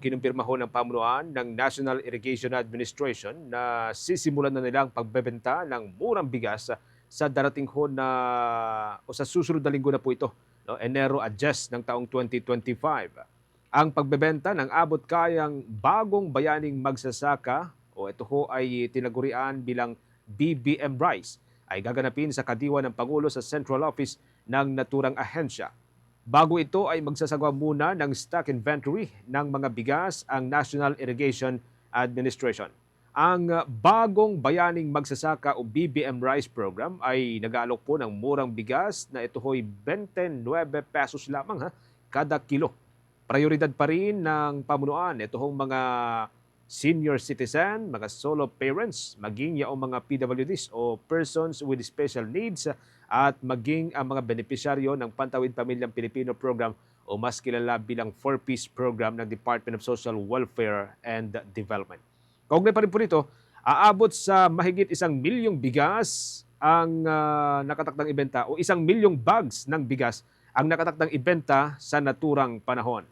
Kinumpirma ho ng pamunuan ng National Irrigation Administration na sisimulan na nilang pagbebenta ng murang bigas sa darating ho na o sa susunod na linggo na po ito, no, Enero at Jes ng taong 2025. Ang pagbebenta ng abot kayang bagong bayaning magsasaka o ito ho ay tinagurian bilang BBM Rice ay gaganapin sa kadiwa ng Pangulo sa Central Office ng naturang ahensya. Bago ito ay magsasagawa muna ng stock inventory ng mga bigas ang National Irrigation Administration. Ang uh, bagong bayaning magsasaka o BBM Rice Program ay nag-aalok po ng murang bigas na ito ho'y 29 pesos lamang ha, kada kilo. Prioridad pa rin ng pamunuan ito hong mga senior citizen, mga solo parents, maging yaong mga PWDs o persons with special needs at maging ang mga benepisyaryo ng Pantawid Pamilyang Pilipino Program o mas kilala bilang 4-piece program ng Department of Social Welfare and Development. Kaugnay pa rin po nito, aabot sa mahigit isang milyong bigas ang ah, nakatakdang ibenta o isang milyong bags ng bigas ang nakatakdang ibenta sa naturang panahon.